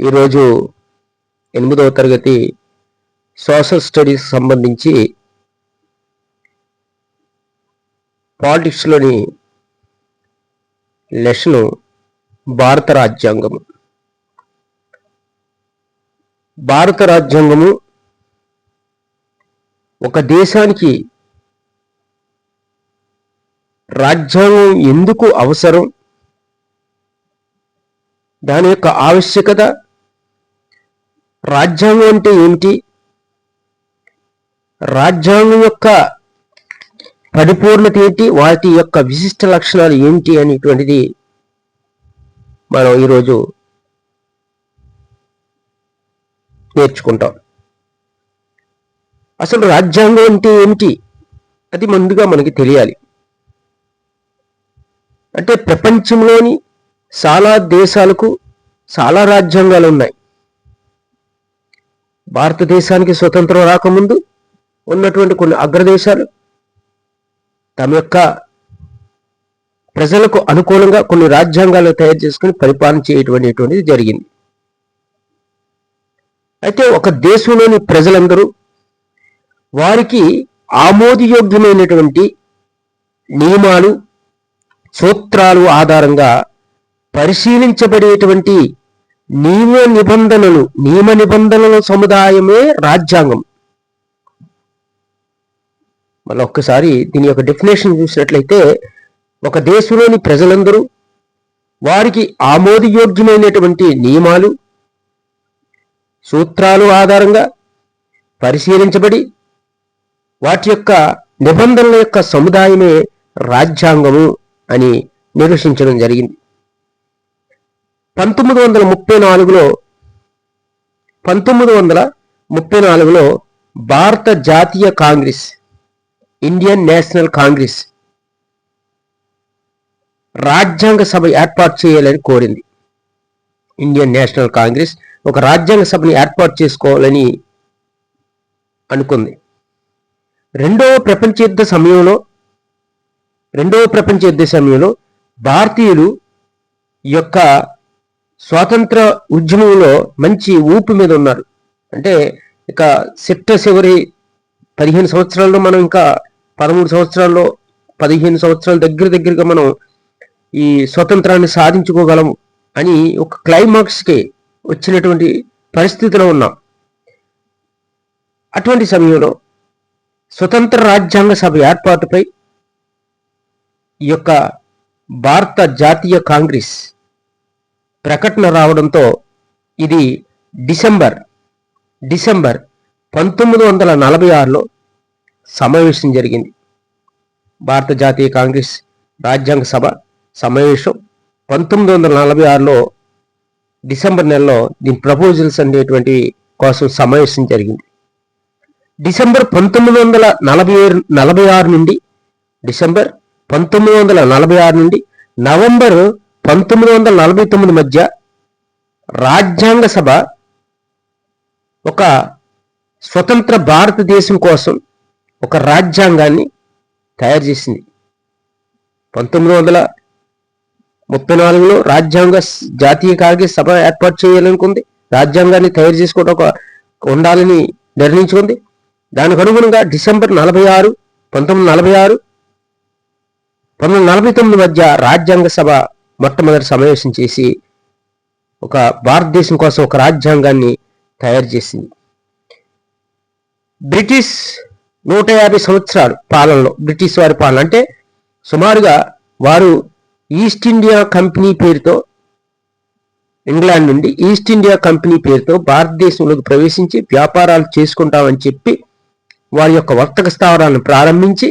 ఈరోజు ఎనిమిదవ తరగతి సోషల్ స్టడీస్ సంబంధించి పాలిటిక్స్లోని లెసను భారత రాజ్యాంగము. భారత రాజ్యాంగము ఒక దేశానికి రాజ్యాంగం ఎందుకు అవసరం? దాని యొక్క ఆవశ్యకత రాజ్యాంగం అంటే ఏమిటి రాజ్యాంగం యొక్క పరిపూర్ణత ఏంటి? వాటి యొక్క విశిష్ట లక్షణాలు ఏంటి అనేటువంటిది మనం ఈరోజు నేర్చుకుంటాం. అసలు రాజ్యాంగం అంటే ఏమిటి? అది ముందుగా మనకి తెలియాలి. అంటే ప్రపంచంలోని చాలా దేశాలకు చాలా రాజ్యాంగాలు ఉన్నాయి. భారతదేశానికి స్వతంత్రం రాకముందు ఉన్నటువంటి కొన్ని అగ్రదేశాలు తమ యొక్క ప్రజలకు అనుకూలంగా కొన్ని రాజ్యాంగాలు తయారు చేసుకుని పరిపాలన చేయటువంటిది జరిగింది. అయితే ఒక దేశంలోని ప్రజలందరూ వారికి ఆమోదయోగ్యమైనటువంటి నియమాలు సూత్రాలు ఆధారంగా పరిశీలించబడేటువంటి నియమ నిబంధనలు నియమ నిబంధనల సముదాయమే రాజ్యాంగం. మళ్ళీ ఒక్కసారి దీని యొక్క డెఫినేషన్ చూసినట్లయితే ఒక దేశంలోని ప్రజలందరూ వారికి ఆమోదయోగ్యమైనటువంటి నియమాలు సూత్రాలు ఆధారంగా పరిశీలించబడి వాటి యొక్క నిబంధనల యొక్క సముదాయమే రాజ్యాంగము అని నిర్వచించడం జరిగింది. పంతొమ్మిది వందల ముప్పై నాలుగులో పంతొమ్మిది వందల ముప్పై నాలుగులో భారత జాతీయ కాంగ్రెస్ ఇండియన్ నేషనల్ కాంగ్రెస్ రాజ్యాంగ సభ ఏర్పాటు చేయాలని కోరింది. ఇండియన్ నేషనల్ కాంగ్రెస్ ఒక రాజ్యాంగ సభని ఏర్పాటు చేసుకోవాలని అనుకుంది. రెండవ ప్రపంచ యుద్ధ సమయంలో రెండవ ప్రపంచ యుద్ధ సమయంలో భారతీయులు యొక్క స్వాతంత్ర ఉద్యమంలో మంచి ఊపు మీద ఉన్నారు. అంటే ఇక సెప్ట చివరి పదిహేను సంవత్సరాల్లో మనం ఇంకా పదమూడు సంవత్సరాల్లో పదిహేను సంవత్సరాల దగ్గర దగ్గరగా మనం ఈ స్వతంత్రాన్ని సాధించుకోగలం అని ఒక క్లైమాక్స్కి వచ్చినటువంటి పరిస్థితిలో ఉన్నాం. అటువంటి సమయంలో స్వతంత్ర రాజ్యాంగ సభ ఏర్పాటుపై ఈ యొక్క భారత జాతీయ కాంగ్రెస్ ప్రకటన రావడంతో ఇది డిసెంబర్ డిసెంబర్ పంతొమ్మిది వందల నలభై ఆరులో సమావేశం జరిగింది. భారత జాతీయ కాంగ్రెస్ రాజ్యాంగ సభ సమావేశం పంతొమ్మిది వందల నలభై ఆరులో డిసెంబర్ నెలలో దీని ప్రపోజల్స్ అనేటువంటి కోసం సమావేశం జరిగింది. డిసెంబర్ పంతొమ్మిది వందల నలభై నలభై ఆరు నుండి డిసెంబర్ పంతొమ్మిది వందల నలభై ఆరు నుండి నవంబర్ పంతొమ్మిది వందల నలభై తొమ్మిది మధ్య రాజ్యాంగ సభ ఒక స్వతంత్ర భారతదేశం కోసం ఒక రాజ్యాంగాన్ని తయారు చేసింది. పంతొమ్మిది వందల ముప్పై నాలుగులో రాజ్యాంగ జాతీయ కాంగ్రెస్ సభ ఏర్పాటు చేయాలనుకుంది. రాజ్యాంగాన్ని తయారు చేసుకోవడం ఒక ఉండాలని నిర్ణయించుకుంది. దానికి అనుగుణంగా డిసెంబర్ నలభై ఆరు పంతొమ్మిది నలభై ఆరు పంతొమ్మిది నలభై తొమ్మిది మధ్య రాజ్యాంగ సభ మొట్టమొదటి సమావేశం చేసి ఒక భారతదేశం కోసం ఒక రాజ్యాంగాన్ని తయారు చేసింది. బ్రిటిష్ నూట యాభై సంవత్సరాలు పాలనలో బ్రిటిష్ వారి పాలన అంటే సుమారుగా వారు ఈస్ట్ ఇండియా కంపెనీ పేరుతో ఇంగ్లాండ్ నుండి ఈస్ట్ ఇండియా కంపెనీ పేరుతో భారతదేశంలోకి ప్రవేశించి వ్యాపారాలు చేసుకుంటామని చెప్పి వారి యొక్క వర్తక స్థావరాలను ప్రారంభించి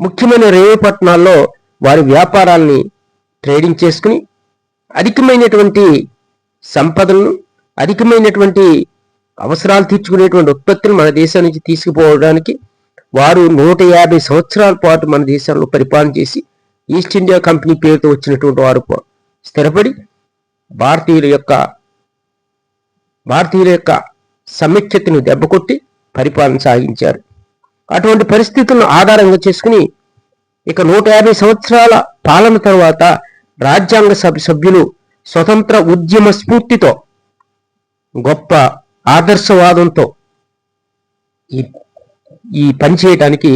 ముఖ్యమైన రేవు పట్టణాల్లో వారి వ్యాపారాల్ని ట్రేడింగ్ చేసుకుని అధికమైనటువంటి సంపదలను అధికమైనటువంటి అవసరాలు తీర్చుకునేటువంటి ఉత్పత్తులు మన దేశం నుంచి తీసుకుపోవడానికి వారు నూట యాభై సంవత్సరాల పాటు మన దేశంలో పరిపాలన చేసి ఈస్ట్ ఇండియా కంపెనీ పేరుతో వచ్చినటువంటి వారు స్థిరపడి భారతీయుల యొక్క భారతీయుల యొక్క సమైక్యతను దెబ్బకొట్టి పరిపాలన సాగించారు. అటువంటి పరిస్థితులను ఆధారంగా చేసుకుని ఇక నూట యాభై సంవత్సరాల పాలన తర్వాత రాజ్యాంగ సభ సభ్యులు స్వతంత్ర ఉద్యమ స్ఫూర్తితో గొప్ప ఆదర్శవాదంతో ఈ ఈ పని చేయడానికి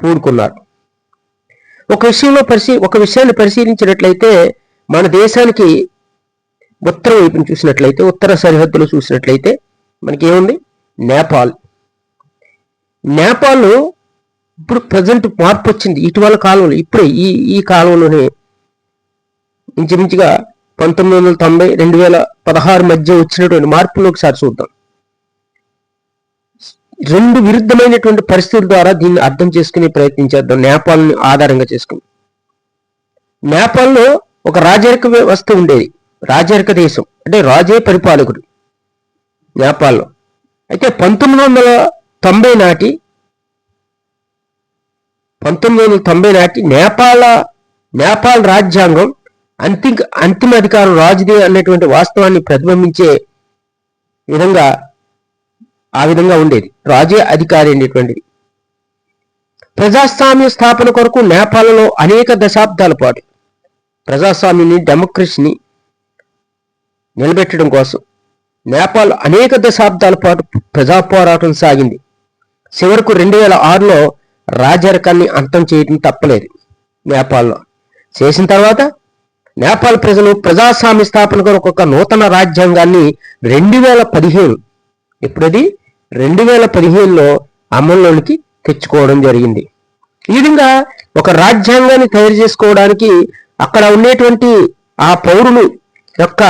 పూనుకున్నారు. ఒక విషయంలో పరిశీ ఒక విషయాన్ని పరిశీలించినట్లయితే మన దేశానికి ఉత్తర వైపును చూసినట్లయితే ఉత్తర సరిహద్దులు చూసినట్లయితే మనకి ఏముంది నేపాల్. నేపాల్ ఇప్పుడు ప్రజెంట్ మార్పు వచ్చింది. ఇటీవల కాలంలో ఇప్పుడే ఈ ఈ కాలంలోనే ఇంచుమించుగా పంతొమ్మిది వందల తొంభై రెండు వేల పదహారు మధ్య వచ్చినటువంటి మార్పులు ఒకసారి చూద్దాం. రెండు విరుద్ధమైనటువంటి పరిస్థితుల ద్వారా దీన్ని అర్థం చేసుకునే ప్రయత్నించేద్దాం నేపాల్ని ఆధారంగా చేసుకుని. నేపాల్లో ఒక రాజరిక వ్యవస్థ ఉండేది. రాజరిక దేశం. అంటే రాజే పరిపాలకుడు నేపాల్లో. అయితే పంతొమ్మిది వందల తొంభై నాటి పంతొమ్మిది వందల తొంభై నాటి నేపాల నేపాల్ రాజ్యాంగం అంతిమ అంతిమ అధికారం రాజుదే అనేటువంటి వాస్తవాన్ని ప్రతిబింబించే విధంగా ఆ విధంగా ఉండేది. రాజే అధికారి అనేటువంటిది. ప్రజాస్వామ్య స్థాపన కొరకు నేపాలలో అనేక దశాబ్దాల పాటు ప్రజాస్వామ్యాన్ని డెమోక్రసీని నిలబెట్టడం కోసం నేపాల్ అనేక దశాబ్దాల పాటు ప్రజా పోరాటం సాగింది. చివరకు రెండు వేల ఆరులో రాజరికాన్ని అంతం చేయడం తప్పలేదు నేపాల్లో. చేసిన తర్వాత నేపాల్ ప్రజలు ప్రజాస్వామ్య స్థాపన కొరకు ఒక నూతన రాజ్యాంగాన్ని రెండు వేల పదిహేను ఇప్పుడది రెండు వేల పదిహేనులో అమల్లోనికి తెచ్చుకోవడం జరిగింది. ఈ విధంగా ఒక రాజ్యాంగాన్ని తయారు చేసుకోవడానికి అక్కడ ఉండేటువంటి ఆ పౌరులు యొక్క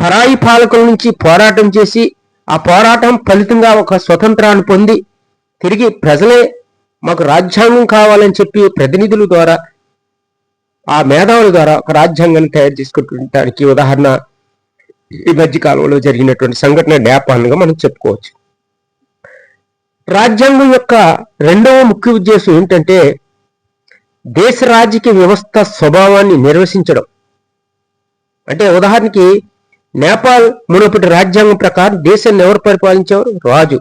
పరాయి పాలకుల నుంచి పోరాటం చేసి ఆ పోరాటం ఫలితంగా ఒక స్వతంత్రాన్ని పొంది తిరిగి ప్రజలే మాకు రాజ్యాంగం కావాలని చెప్పి ప్రతినిధుల ద్వారా ఆ మేధావుల ద్వారా ఒక రాజ్యాంగాన్ని తయారు చేసుకుంటానికి ఉదాహరణ ఈ మధ్య కాలంలో జరిగినటువంటి సంఘటన నేపాల్గా మనం చెప్పుకోవచ్చు. రాజ్యాంగం యొక్క రెండవ ముఖ్య ఉద్దేశం ఏంటంటే దేశ రాజకీయ వ్యవస్థ స్వభావాన్ని నిర్వచించడం అంటే ఉదాహరణకి నేపాల్ మునుపటి రాజ్యాంగం ప్రకారం దేశాన్ని ఎవరు పరిపాలించేవారు? రాజు.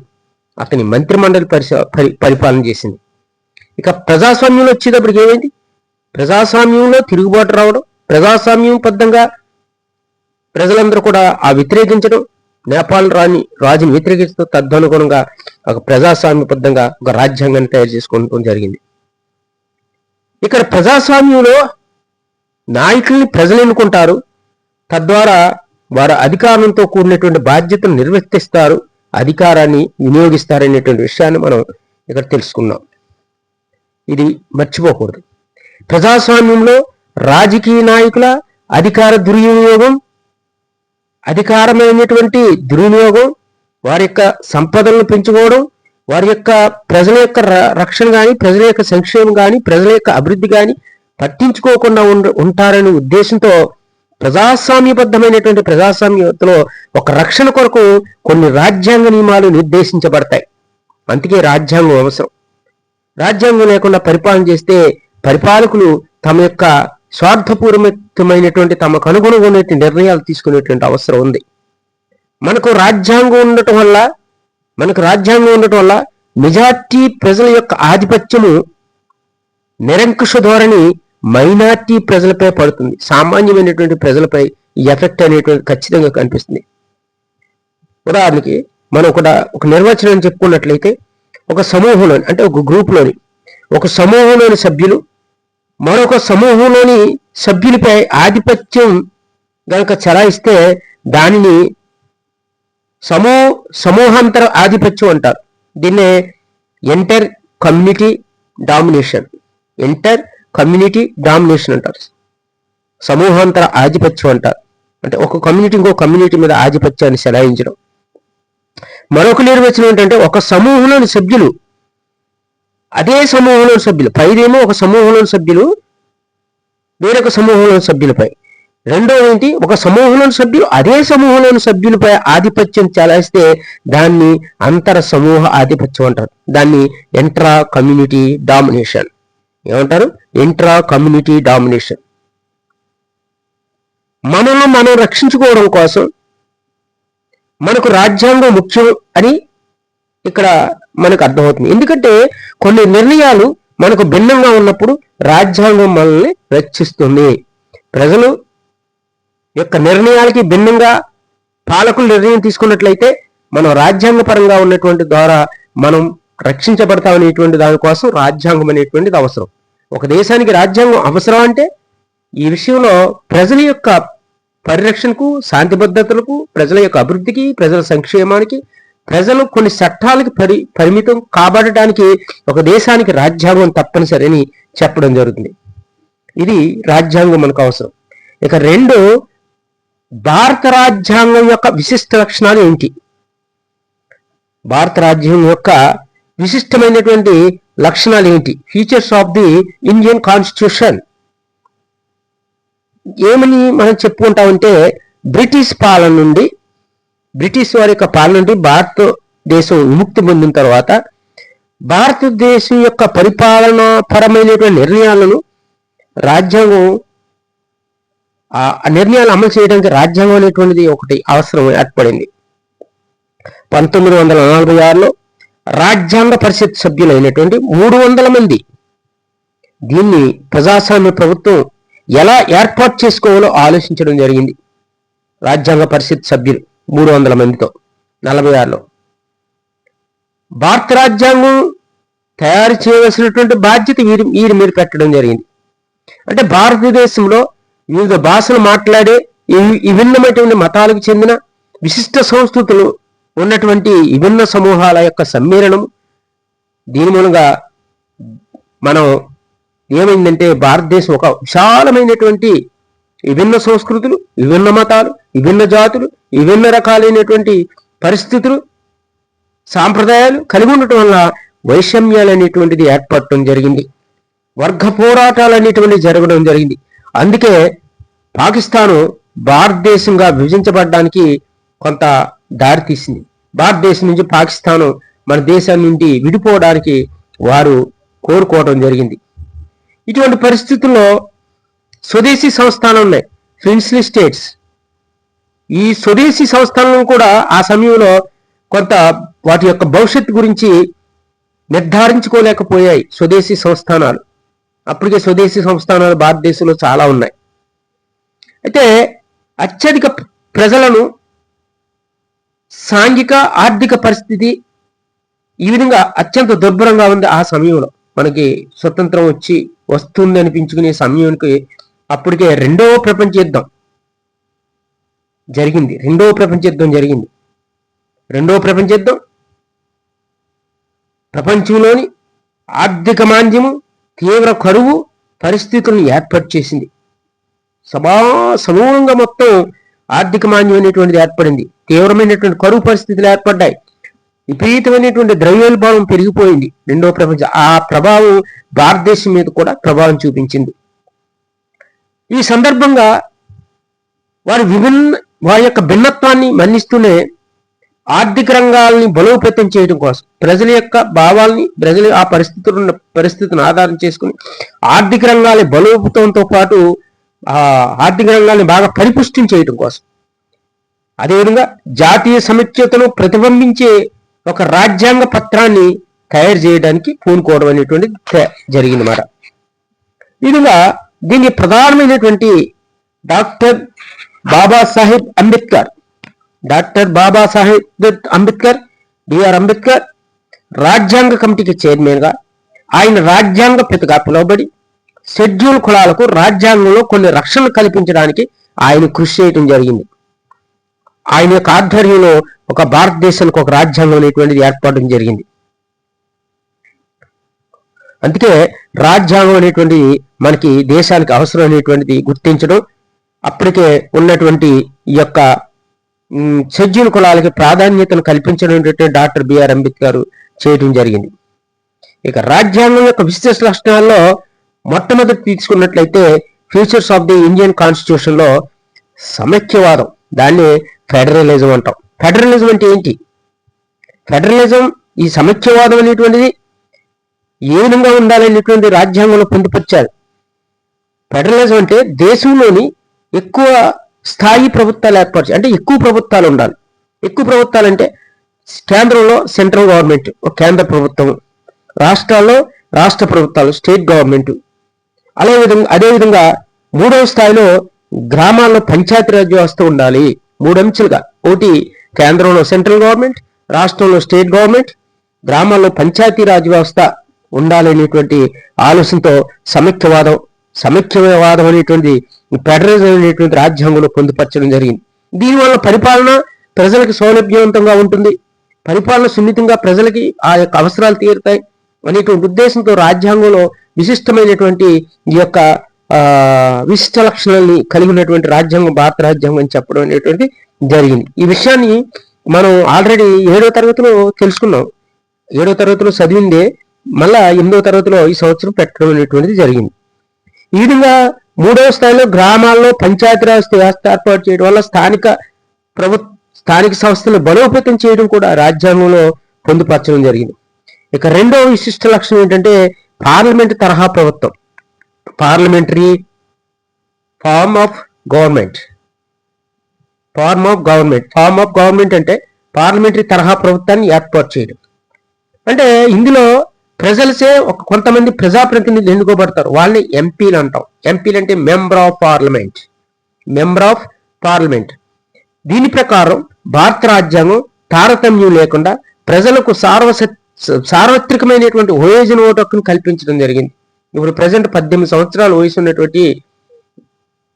అతని మంత్రిమండలి పరి పరిపాలన చేసింది. ఇక ప్రజాస్వామ్యంలో వచ్చేటప్పటికి ఏమైంది? ప్రజాస్వామ్యంలో తిరుగుబాటు రావడం ప్రజాస్వామ్యం బద్ధంగా ప్రజలందరూ కూడా ఆ వ్యతిరేకించడం నేపాల్ రాణి రాజుని వ్యతిరేకిస్తూ తదనుగుణంగా ఒక ప్రజాస్వామ్యబద్ధంగా ఒక రాజ్యాంగాన్ని తయారు చేసుకోవడం జరిగింది. ఇక్కడ ప్రజాస్వామ్యంలో నాయకుల్ని ప్రజలు ఎన్నుకుంటారు తద్వారా వారు అధికారంతో కూడినటువంటి బాధ్యతను నిర్వర్తిస్తారు అధికారాన్ని వినియోగిస్తారనేటువంటి విషయాన్ని మనం ఇక్కడ తెలుసుకున్నాం. ఇది మర్చిపోకూడదు. ప్రజాస్వామ్యంలో రాజకీయ నాయకుల అధికార దుర్వినియోగం అధికారమైనటువంటి దుర్వినియోగం వారి యొక్క సంపదలను పెంచుకోవడం వారి యొక్క ప్రజల యొక్క రక్షణ కానీ ప్రజల యొక్క సంక్షేమం కానీ ప్రజల యొక్క అభివృద్ధి కానీ పట్టించుకోకుండా ఉంటారనే ఉద్దేశంతో ప్రజాస్వామ్యబద్ధమైనటువంటి ప్రజాస్వామ్యతలో ఒక రక్షణ కొరకు కొన్ని రాజ్యాంగ నియమాలు నిర్దేశించబడతాయి. అందుకే రాజ్యాంగం అవసరం. రాజ్యాంగం లేకుండా పరిపాలన చేస్తే పరిపాలకులు తమ యొక్క స్వార్థపూర్వకమైనటువంటి తమకు అనుగుణమైనటువంటి నిర్ణయాలు తీసుకునేటువంటి అవసరం ఉంది. మనకు రాజ్యాంగం ఉండటం వల్ల మనకు రాజ్యాంగం ఉండటం వల్ల మెజార్టీ ప్రజల యొక్క ఆధిపత్యము నిరంకుశ ధోరణి మైనార్టీ ప్రజలపై పడుతుంది. సామాన్యమైనటువంటి ప్రజలపై ఎఫెక్ట్ అనేటువంటి ఖచ్చితంగా కనిపిస్తుంది. ఉదాహరణకి మనం ఒక ఒక నిర్వచనం చెప్పుకున్నట్లయితే ఒక సమూహంలోని అంటే ఒక గ్రూప్లోని ఒక సమూహంలోని సభ్యులు మరొక సమూహంలోని సభ్యులపై ఆధిపత్యం గనక చెలాయిస్తే దానిని సమూ సమూహాంతర ఆధిపత్యం అంటారు. దీన్నే inter community domination inter community domination అంటారు. సమూహాంతర ఆధిపత్యం అంటారు. అంటే ఒక కమ్యూనిటీ ఇంకో కమ్యూనిటీ మీద ఆధిపత్యాన్ని చెలాయించడం. మరొక నిర్వచనం ఏంటంటే ఒక సమూహంలోని సభ్యులు అదే సమూహంలోని సభ్యులు. పైదేమో ఒక సమూహంలోని సభ్యులు వేరొక సమూహంలోని సభ్యులపై. రెండో ఏంటి? ఒక సమూహంలోని సభ్యులు అదే సమూహంలోని సభ్యులపై ఆధిపత్యం చలాయిస్తే దాన్ని అంతర సమూహ ఆధిపత్యం అంటారు. దాన్ని ఎంట్రా కమ్యూనిటీ డామినేషన్ ఏమంటారు? ఇంట్రా కమ్యూనిటీ డామినేషన్ మనల్ని మనం రక్షించుకోవడం కోసం మనకు రాజ్యాంగం ముఖ్యం అని ఇక్కడ మనకు అర్థమవుతుంది. ఎందుకంటే కొన్ని నిర్ణయాలు మనకు భిన్నంగా ఉన్నప్పుడు రాజ్యాంగం మనల్ని రక్షిస్తుంది. ప్రజలు యొక్క నిర్ణయాలకి భిన్నంగా పాలకులు నిర్ణయం తీసుకున్నట్లయితే మనం రాజ్యాంగపరంగా ఉన్నటువంటి ద్వారా మనం రక్షించబడతామనేటువంటి దానికోసం రాజ్యాంగం అనేటువంటిది అవసరం. ఒక దేశానికి రాజ్యాంగం అవసరం అంటే ఈ విషయంలో ప్రజల యొక్క పరిరక్షణకు శాంతి భద్రతలకు ప్రజల యొక్క అభివృద్ధికి ప్రజల సంక్షేమానికి ప్రజలు కొన్ని చట్టాలకి పరి పరిమితం కాబడటానికి ఒక దేశానికి రాజ్యాంగం తప్పనిసరి అని చెప్పడం జరుగుతుంది. ఇది రాజ్యాంగం మనకు అవసరం. ఇక రెండు భారత రాజ్యాంగం యొక్క విశిష్ట లక్షణాలు ఏంటి? భారత రాజ్యాంగం యొక్క విశిష్టమైనటువంటి లక్షణాలు ఏంటి? Features of the Indian constitution ఏమని మనం చెప్పుకుంటామంటే బ్రిటిష్ పాలన నుండి బ్రిటిష్ వారి యొక్క పాలన నుండి భారతదేశం విముక్తి పొందిన తర్వాత భారతదేశం యొక్క పరిపాలన పరమైనటువంటి నిర్ణయాలను రాజ్యాంగం ఆ నిర్ణయాలు అమలు చేయడానికి రాజ్యాంగం అనేటువంటిది ఒకటి అవసరం ఏర్పడింది. పంతొమ్మిది వందల నలభై ఆరులో రాజ్యాంగ పరిషత్ సభ్యులైనటువంటి మూడు వందల మంది దీన్ని ప్రజాస్వామ్య ప్రభుత్వం ఎలా ఏర్పాటు చేసుకోవాలో ఆలోచించడం జరిగింది. రాజ్యాంగ పరిషత్ సభ్యులు మూడు వందల మందితో నలభై ఆరులో. భారత రాజ్యాంగం తయారు చేయవలసినటువంటి బాధ్యత వీరి వీరి మీద పెట్టడం జరిగింది. అంటే భారతదేశంలో వివిధ భాషలు మాట్లాడే విభిన్నమైనటువంటి మతాలకు చెందిన విశిష్ట సంస్కృతులు ఉన్నటువంటి విభిన్న సమూహాల యొక్క సమ్మేళనం దీని మూలంగా మనం ఏమైందంటే భారతదేశం ఒక విశాలమైనటువంటి విభిన్న సంస్కృతులు విభిన్న మతాలు విభిన్న జాతులు విభిన్న రకాలైనటువంటి పరిస్థితులు సాంప్రదాయాలు కలిగి ఉండటం వల్ల వైషమ్యాలు అనేటువంటిది ఏర్పడటం జరిగింది. వర్గ పోరాటాలు అనేటువంటివి జరగడం జరిగింది. అందుకే పాకిస్తాను భారతదేశంగా విభజించబడడానికి కొంత దారితీసింది భారతదేశం నుంచి పాకిస్తాను మన దేశం నుండి విడిపోవడానికి వారు కోరుకోవడం జరిగింది. ఇటువంటి పరిస్థితుల్లో స్వదేశీ సంస్థానం ఉన్నాయి. Princely states. ఈ స్వదేశీ సంస్థానం కూడా ఆ సమయంలో కొంత వాటి యొక్క భవిష్యత్తు గురించి నిర్ధారించుకోలేకపోయాయి స్వదేశీ సంస్థానాలు. అప్పటికే స్వదేశీ సంస్థానాలు భారతదేశంలో చాలా ఉన్నాయి. అయితే అత్యధిక ప్రజలను సాంఘిక ఆర్థిక పరిస్థితి ఈ విధంగా అత్యంత దుర్భరంగా ఉంది ఆ సమయంలో. మనకి స్వతంత్రం వచ్చి వస్తుంది అనిపించుకునే సమయానికి అప్పటికే రెండవ ప్రపంచ యుద్ధం. జరిగింది. రెండవ ప్రపంచ యుద్ధం జరిగింది. రెండవ ప్రపంచ యుద్ధం ప్రపంచంలోని ఆర్థిక మాంద్యము తీవ్ర కరువు పరిస్థితులను ఏర్పాటు చేసింది. సమా సమూలంగా మొత్తం ఆర్థిక మాంద్యం అనేటువంటిది ఏర్పడింది. తీవ్రమైనటువంటి కరువు పరిస్థితులు ఏర్పడ్డాయి. విపరీతమైనటువంటి ద్రవ్యోల్బణం పెరిగిపోయింది రెండవ ప్రపంచం ఆ ప్రభావం భారతదేశం మీద కూడా ప్రభావం చూపించింది. ఈ సందర్భంగా వారి విభిన్న వారి యొక్క భిన్నత్వాన్ని మన్నిస్తూనే ఆర్థిక రంగాల్ని బలోపేతం చేయడం కోసం ప్రజల యొక్క భావాల్ని ప్రజల ఆ పరిస్థితులు ఉన్న పరిస్థితిని ఆధారం చేసుకుని ఆర్థిక రంగాల బలోపేతంతో పాటు ఆ ఆర్థిక రంగాన్ని బాగా పరిపుష్టం చేయడం కోసం. అదేవిధంగా జాతీయ సమైక్యతను ప్రతిబింబించే ఒక రాజ్యాంగ పత్రాన్ని తయారు చేయడానికి పూనుకోవడం అనేటువంటిది జరిగిందన్నమాట. విధంగా దీని ప్రధానమైనటువంటి doctor Babasaheb Ambedkar. Doctor Babasaheb Ambedkar B R Ambedkar రాజ్యాంగ కమిటీకి చైర్మన్గా ఆయన రాజ్యాంగ పితగా పిలువబడి షెడ్యూల్ కులాలకు రాజ్యాంగంలో కొన్ని రక్షణ కల్పించడానికి ఆయన కృషి చేయడం జరిగింది. ఆయన యొక్క ఆధ్వర్యంలో ఒక భారతదేశానికి ఒక రాజ్యాంగం అనేటువంటిది ఏర్పడడం జరిగింది. అందుకే రాజ్యాంగం అనేటువంటిది మనకి దేశానికి అవసరం అనేటువంటిది గుర్తించడం అప్పటికే ఉన్నటువంటి ఈ యొక్క షెడ్యూల్ కులాలకి ప్రాధాన్యతను కల్పించడం డాక్టర్ బిఆర్ అంబేద్కర్ చేయడం జరిగింది. ఇక రాజ్యాంగం యొక్క విశేష లక్షణాల్లో మొట్టమొదటి తీసుకున్నట్లయితే ఫ్యూచర్స్ ఆఫ్ ది ఇండియన్ కాన్స్టిట్యూషన్లో సమైక్యవాదం దాన్ని ఫెడరలిజం అంటాం. ఫెడరలిజం అంటే ఏంటి? ఫెడరలిజం ఈ సమైక్యవాదం అనేటువంటిది ఏ విధంగా ఉండాలనేటువంటి రాజ్యాంగంలో పొందుపరిచారు? ఫెడరలిజం అంటే దేశంలోని ఎక్కువ స్థాయి ప్రభుత్వాలు ఏర్పరచు అంటే ఎక్కువ ప్రభుత్వాలు ఉండాలి. ఎక్కువ ప్రభుత్వాలు అంటే కేంద్రంలో సెంట్రల్ గవర్నమెంట్ ఒక కేంద్ర ప్రభుత్వం రాష్ట్రాల్లో రాష్ట్ర ప్రభుత్వాలు స్టేట్ గవర్నమెంట్. అదే విధంగా అదేవిధంగా మూడవ స్థాయిలో గ్రామాల్లో పంచాయతీరాజ్ వ్యవస్థ ఉండాలి. మూడంచెలుగా ఒకటి కేంద్రంలో సెంట్రల్ గవర్నమెంట్ రాష్ట్రంలో స్టేట్ గవర్నమెంట్ గ్రామాల్లో పంచాయతీరాజ్ వ్యవస్థ ఉండాలనేటువంటి ఆలోచనతో సమైక్యవాదం సమైక్యవాదం అనేటువంటి ఫెడరలిజం అనేటువంటి రాజ్యాంగంలో పొందుపరచడం జరిగింది. దీనివల్ల పరిపాలన ప్రజలకు సౌలభ్యవంతంగా ఉంటుంది. పరిపాలన సున్నితంగా ప్రజలకి ఆ యొక్క అవసరాలు తీరుతాయి అనేటువంటి ఉద్దేశంతో రాజ్యాంగంలో విశిష్టమైనటువంటి ఈ యొక్క విశిష్ట లక్షణాలని కలిగి ఉన్నటువంటి రాజ్యాంగం భారత రాజ్యాంగం అని చెప్పడం అనేటువంటి జరిగింది. ఈ విషయాన్ని మనం ఆల్రెడీ ఏడో తరగతిలో తెలుసుకున్నాం. ఏడో తరగతిలో చదివిందే మళ్ళా ఎనిమిదో తరగతిలో ఈ సంవత్సరం పెట్టడం అనేటువంటిది జరిగింది. ఈ విధంగా మూడవ స్థాయిలో గ్రామాల్లో పంచాయతీరాజ్ వ్యవస్థ ఏర్పాటు చేయడం వల్ల స్థానిక ప్రభుత్వ స్థానిక సంస్థలను బలోపేతం చేయడం కూడా రాజ్యాంగంలో పొందుపరచడం జరిగింది. ఇక రెండవ విశిష్ట లక్షణం ఏంటంటే పార్లమెంట్ తరహా ప్రభుత్వం. Parliamentary form of government. Form of government. Form of government అంటే పార్లమెంటరీ తరహా ప్రభుత్వాన్ని ఏర్పాటు చేయడం. అంటే ఇందులో ప్రజలసే ఒక కొంతమంది ప్రజాప్రతినిధులు ఎన్నుకోబడతారు. వాళ్ళని ఎంపీలు అంటాం. ఎంపీలు అంటే member of parliament. Member of parliament. దీని ప్రకారం భారత రాజ్యాంగం తారతమ్యం లేకుండా ప్రజలకు సార్వస సార్వత్రికమైనటువంటి వయోజన ఓటు హక్కును కల్పించడం జరిగింది. ఇప్పుడు ప్రజెంట్ పద్దెనిమిది సంవత్సరాలు వయసు ఉన్నటువంటి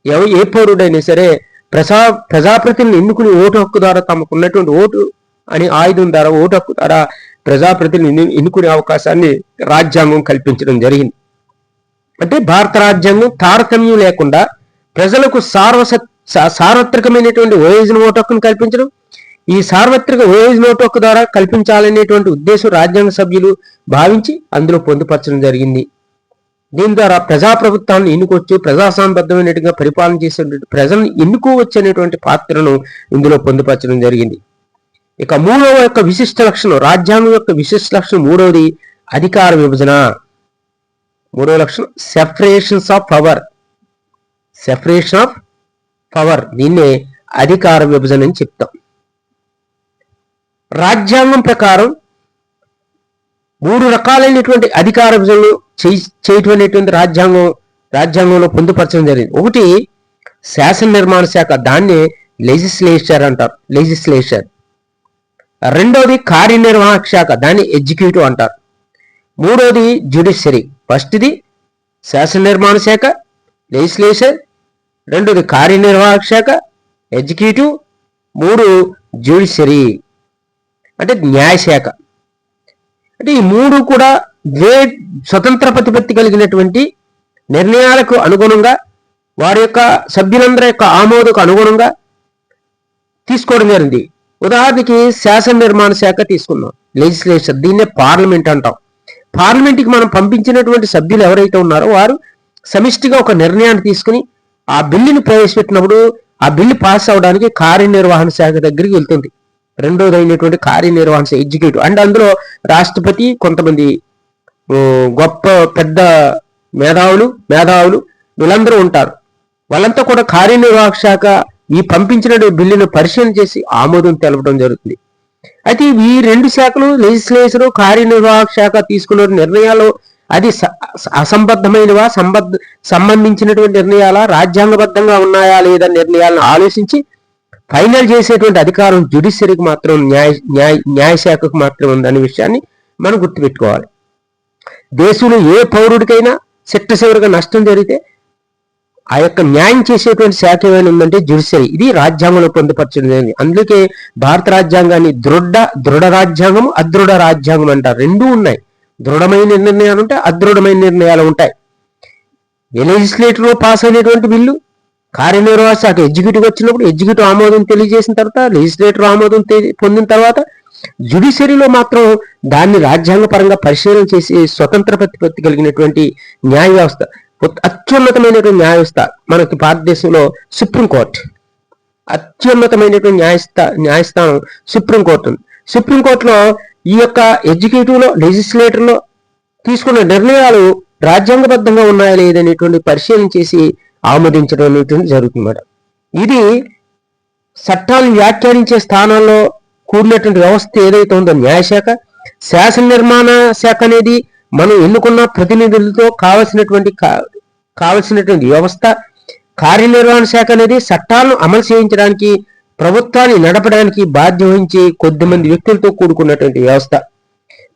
ఏ పౌరుడైనా సరే ప్రజా ప్రజాప్రతిని ఎన్నుకుని ఓటు హక్కు ద్వారా తమకు ఉన్నటువంటి ఓటు అని ఆయుధం ద్వారా ఓటు హక్కు ద్వారా ప్రజాప్రతినిధులు ఎన్నుకునే అవకాశాన్ని రాజ్యాంగం కల్పించడం జరిగింది. అంటే భారత రాజ్యాంగం తారతమ్యం లేకుండా ప్రజలకు సార్వస సార్వత్రికమైనటువంటి వయోజన ఓటు హక్కును కల్పించడం ఈ సార్వత్రిక వయోజన ఓటు హక్కు ద్వారా కల్పించాలనేటువంటి ఉద్దేశం రాజ్యాంగ సభ్యులు భావించి అందులో పొందుపరచడం జరిగింది. దీని ద్వారా ప్రజాప్రభుత్వాన్ని ఎన్నుకోవచ్చు ప్రజాసంబద్ధమైనట్టుగా పరిపాలన చేసేటువంటి ప్రజలను ఎన్నుకోవచ్చు అనేటువంటి పాత్రను ఇందులో పొందుపరచడం జరిగింది. ఇక మూడవ యొక్క విశిష్ట లక్షణం రాజ్యాంగం యొక్క విశిష్ట లక్షణం మూడవది అధికార విభజన. మూడవ లక్షణం separations of power separation of power దీన్నే అధికార విభజన అని చెప్తాం. రాజ్యాంగం ప్రకారం మూడు రకాలైనటువంటి అధికార విభజనలు చేయటం రాజ్యాంగం రాజ్యాంగంలో పొందుపరచడం జరిగింది. ఒకటి శాసన నిర్మాణ శాఖ దాన్ని లెజిస్లేచర్ అంటారు. లెజిస్లేచర్ రెండోది కార్యనిర్వాహక శాఖ దాన్ని ఎగ్జిక్యూటివ్ అంటారు. మూడోది జ్యుడిషియరీ ఫస్ట్ది శాసన నిర్మాణ శాఖ లెజిస్లేషన్ రెండోది కార్యనిర్వాహక శాఖ ఎగ్జిక్యూటివ్ మూడు జ్యుడిషియరీ అంటే న్యాయశాఖ అంటే ఈ మూడు కూడా ద్వే స్వతంత్ర ప్రతిపత్తి కలిగినటువంటి నిర్ణయాలకు అనుగుణంగా వారి యొక్క సభ్యులందరి యొక్క ఆమోదకు అనుగుణంగా తీసుకోవడం జరిగింది. ఉదాహరణకి శాసన నిర్మాణ శాఖ తీసుకుందాం లెజిస్లేషన్ దీన్నే పార్లమెంట్ అంటాం. పార్లమెంట్కి మనం పంపించినటువంటి సభ్యులు ఎవరైతే ఉన్నారో వారు సమిష్టిగా ఒక నిర్ణయాన్ని తీసుకుని ఆ బిల్లుని ప్రవేశపెట్టినప్పుడు ఆ బిల్లు పాస్ అవడానికి కార్యనిర్వహణ శాఖ దగ్గరికి వెళ్తుంది. రెండోది అయినటువంటి కార్యనిర్వహణ ఎగ్జిక్యూటివ్ అండ్ అందులో రాష్ట్రపతి కొంతమంది గొప్ప పెద్ద మేధావులు మేధావులు వీళ్ళందరూ ఉంటారు. వాళ్ళంతా కూడా కార్యనిర్వాహక శాఖ ఈ పంపించిన బిల్లును పరిశీలన చేసి ఆమోదం తెలపడం జరుగుతుంది. అయితే ఈ రెండు శాఖలు లెజిస్లేచర్ కార్యనిర్వాహక శాఖ తీసుకున్న నిర్ణయాలు అది అసంబద్ధమైనవా? సంబద్ధ సంబంధించినటువంటి నిర్ణయాల? రాజ్యాంగబద్ధంగా ఉన్నాయా లేదా నిర్ణయాలను ఆలోచించి ఫైనల్ చేసేటువంటి అధికారం జ్యుడిషియరీకి మాత్రం న్యాయ న్యాయ న్యాయశాఖకు మాత్రం ఉందనే విషయాన్ని మనం గుర్తుపెట్టుకోవాలి. దేశంలో ఏ పౌరుడికైనా చిట్ట చివరిగా నష్టం జరిగితే ఆ యొక్క న్యాయం చేసేటువంటి శాఖ ఏమైనా ఉందంటే జ్యుడిషియరీ. ఇది రాజ్యాంగంలో పొందుపరచడం జరిగింది అందుకే భారత రాజ్యాంగాన్ని దృఢ దృఢ రాజ్యాంగం అదృఢ రాజ్యాంగం అంటారు. రెండూ ఉన్నాయి. దృఢమైన నిర్ణయాలు ఉంటాయి అదృఢమైన నిర్ణయాలు ఉంటాయి. లెజిస్లేటర్ పాస్ అయినటువంటి బిల్లు? కార్యనిర్వాహక శాఖ ఎగ్జిక్యూటివ్ వచ్చినప్పుడు ఎగ్జిక్యూటివ్ ఆమోదం తెలియజేసిన తర్వాత లెజిస్లేటర్ ఆమోదం పొందిన తర్వాత జుడిషియరీలో మాత్రం దాన్ని రాజ్యాంగపరంగా పరిశీలన చేసి స్వతంత్ర ప్రతిపత్తి కలిగినటువంటి న్యాయ వ్యవస్థ. అత్యున్నతమైనటువంటి న్యాయస్థ మనకి భారతదేశంలో సుప్రీంకోర్టు అత్యున్నతమైనటువంటి న్యాయస్థా న్యాయస్థానం సుప్రీంకోర్టు సుప్రీంకోర్టులో ఈ యొక్క ఎగ్జిక్యూటివ్లో లెజిస్లేటర్లో తీసుకున్న నిర్ణయాలు రాజ్యాంగబద్ధంగా ఉన్నాయా లేదనేటువంటి పరిశీలన చేసి ఆమోదించడం అనేటువంటి జరుగుతుంది ఇది చట్టాలను వ్యాఖ్యానించే స్థానంలో కూడినటువంటి వ్యవస్థ ఏదైతే ఉందో న్యాయశాఖ శాసన నిర్మాణ శాఖ అనేది మనం ఎన్నుకున్న ప్రతినిధులతో కావలసినటువంటి కావలసినటువంటి వ్యవస్థ కార్యనిర్వహణ శాఖ అనేది చట్టాలను అమలు చేయించడానికి ప్రభుత్వాన్ని నడపడానికి బాధ్య వహించే కొద్దిమంది వ్యక్తులతో కూడుకున్నటువంటి వ్యవస్థ.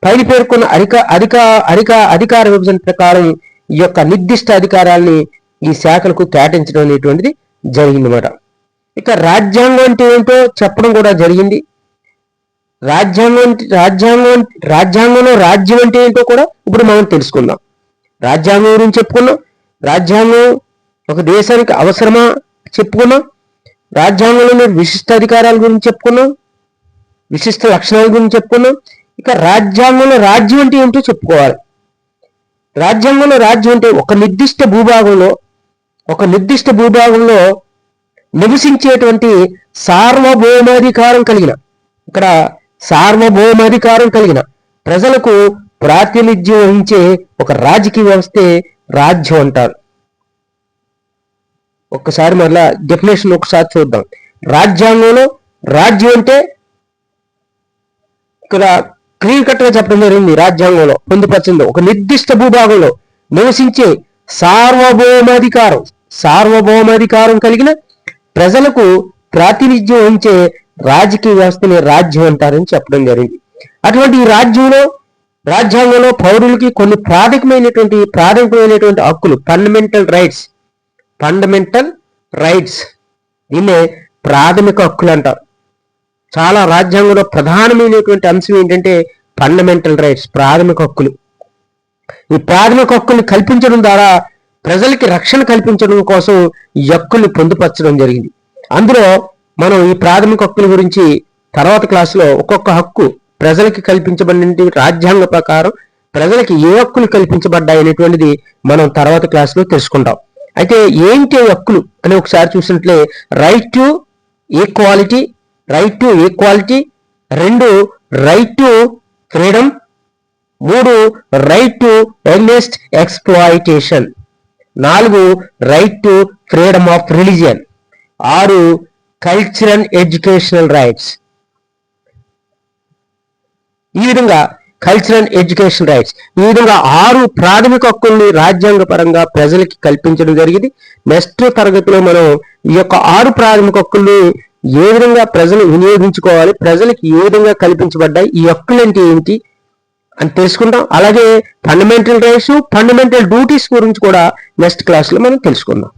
పైన పేర్కొన్న అధిక అధిక అధిక అధికార విభజన ప్రకారం ఈ యొక్క నిర్దిష్ట అధికారాల్ని ఈ శాఖలకు కేటాయించడం అనేటువంటిది జరిగిందన్నమాట. ఇక రాజ్యాంగం అంటే ఏంటో చెప్పడం కూడా జరిగింది. రాజ్యాంగం రాజ్యాంగం రాజ్యాంగంలో రాజ్యం అంటే ఏంటో కూడా ఇప్పుడు మనం తెలుసుకుందాం. రాజ్యాంగం గురించి చెప్పుకున్నాం రాజ్యాంగం ఒక దేశానికి అవసరమా చెప్పుకున్నాం రాజ్యాంగంలోని విశిష్ట అధికారాల గురించి చెప్పుకున్నాం విశిష్ట లక్షణాల గురించి చెప్పుకున్నాం ఇక రాజ్యాంగంలో రాజ్యం అంటే ఏంటో చెప్పుకోవాలి. రాజ్యాంగంలో రాజ్యం అంటే ఒక నిర్దిష్ట భూభాగంలో ఒక నిర్దిష్ట భూభాగంలో నివసించేటువంటి సార్వభౌమాధికారం కలిగిన ఇక్కడ సార్వభౌమాధికారం కలిగిన ప్రజలకు ప్రాతినిధ్యం వహించే ఒక రాజకీయ వ్యవస్థే రాజ్యం అంటారు. ఒక్కసారి మరలా డెఫినేషన్ ఒకసారి చూద్దాం. రాజ్యాంగంలో రాజ్యం అంటే ఇక్కడ క్లీన్ కట్గా చెప్పడం జరిగింది రాజ్యాంగంలో. పొందుపరిచింది ఒక నిర్దిష్ట భూభాగంలో నివసించే సార్వభౌమాధికారం సార్వభౌమాధికారం కలిగిన ప్రజలకు ప్రాతినిధ్యం వహించే రాజకీయ వ్యవస్థని రాజ్యం అంటారని చెప్పడం జరిగింది. అటువంటి ఈ రాజ్యంలో రాజ్యాంగంలో పౌరులకి కొన్ని ప్రాథమికమైనటువంటి ప్రాథమికమైనటువంటి హక్కులు ఫండమెంటల్ రైట్స్ ఫండమెంటల్ రైట్స్ దీన్నే ప్రాథమిక హక్కులు అంటారు. చాలా రాజ్యాంగంలో ప్రధానమైనటువంటి అంశం ఏంటంటే ఫండమెంటల్ రైట్స్ ప్రాథమిక హక్కులు. ఈ ప్రాథమిక హక్కుల్ని కల్పించడం ద్వారా ప్రజలకి రక్షణ కల్పించడం కోసం ఈ హక్కుల్ని పొందుపరచడం జరిగింది. అందులో మనం ఈ ప్రాథమిక హక్కుల గురించి తర్వాత క్లాసులో ఒక్కొక్క హక్కు ప్రజలకి కల్పించబడిన రాజ్యాంగ ప్రకారం ప్రజలకి ఏ హక్కులు కల్పించబడ్డాయి అనేటువంటిది మనం తర్వాత క్లాసులో తెలుసుకుంటాం. అయితే ఏంటి హక్కులు అని ఒకసారి చూసినట్లే right to equality right to equality రెండు రైట్ టు ఫ్రీడమ్ మూడు రైట్ టు ఎగ్నెస్ట్ ఎక్స్ప్లాయిటేషన్ నాలుగు right to freedom of religion ఆరు కల్చరల్ ఎడ్యుకేషనల్ రైట్స్ ఈ విధంగా కల్చరల్ ఎడ్యుకేషన్ రైట్స్ ఈ విధంగా ఆరు ప్రాథమిక హక్కుల్ని రాజ్యాంగ పరంగా ప్రజలకి కల్పించడం జరిగింది. నెక్స్ట్ తరగతిలో మనం ఈ యొక్క ఆరు ప్రాథమిక హక్కుల్ని ఏ విధంగా ప్రజలు వినియోగించుకోవాలి ప్రజలకి ఏ విధంగా కల్పించబడ్డాయి ఈ హక్కులు అంటే ఏంటి అని తెలుసుకుందాం. అలాగే ఫండమెంటల్ రైట్స్ ఫండమెంటల్ డ్యూటీస్ గురించి కూడా నెక్స్ట్ క్లాస్లో మనం తెలుసుకుందాం.